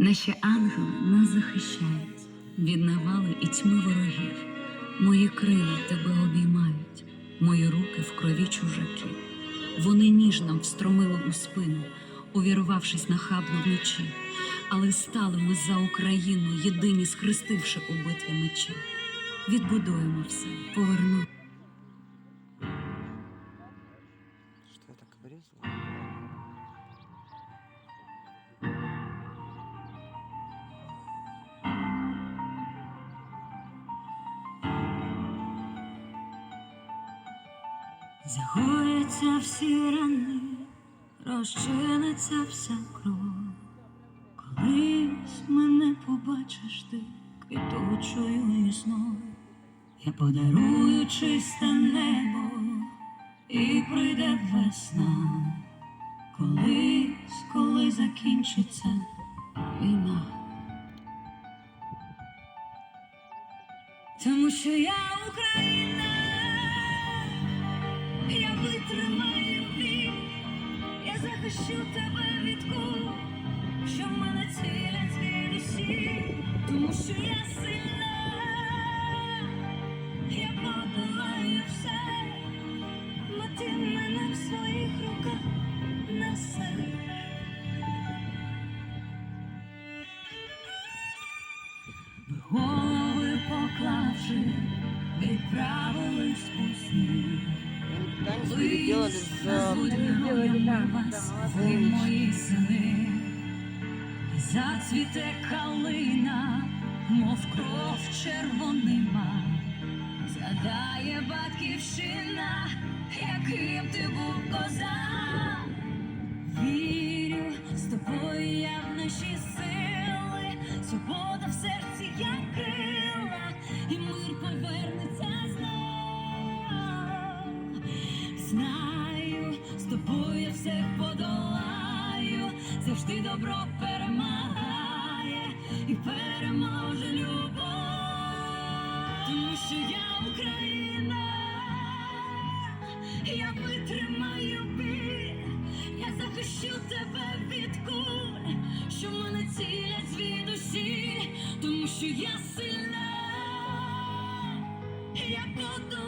Наші ангели нас захищають від навали і тьми ворогів. Мої крила тебе обіймають, мої руки в крові чужаків. Вони ніж нам встромили у спину, увірвавшись нахабно вночі. Але стали ми за Україну, єдині схрестивши у битві мечі. Відбудуємо все, повернемо. Что я так обрезал? Загояться всі рани, розчиниться вся кров. Колись мене побачиш ти квітучою весною. Я подарую чисте небо і прийде весна. Колись, коли закінчиться війна. Тому що я Україна, я витримаю я захищу тебе від кул, що в мене цілять звідусі, тому що я сильна, я подолаю все, бо ти мене в своїх руках несеш. Голови поклавши, відправились у сніг. Ви Вулиці. мої сини. Зацвіте калина, мов кров червонима. Згадає батьківщина, яким ти був козак. Вірю, з тобою я наші сили, знаю, з тобою я все подолаю, завжди добро перемагає і переможе любов, тому що я Україна, я витримаю біль, я захищу тебе від куль, що мене цілять звідусі, тому що я сильна, я буду.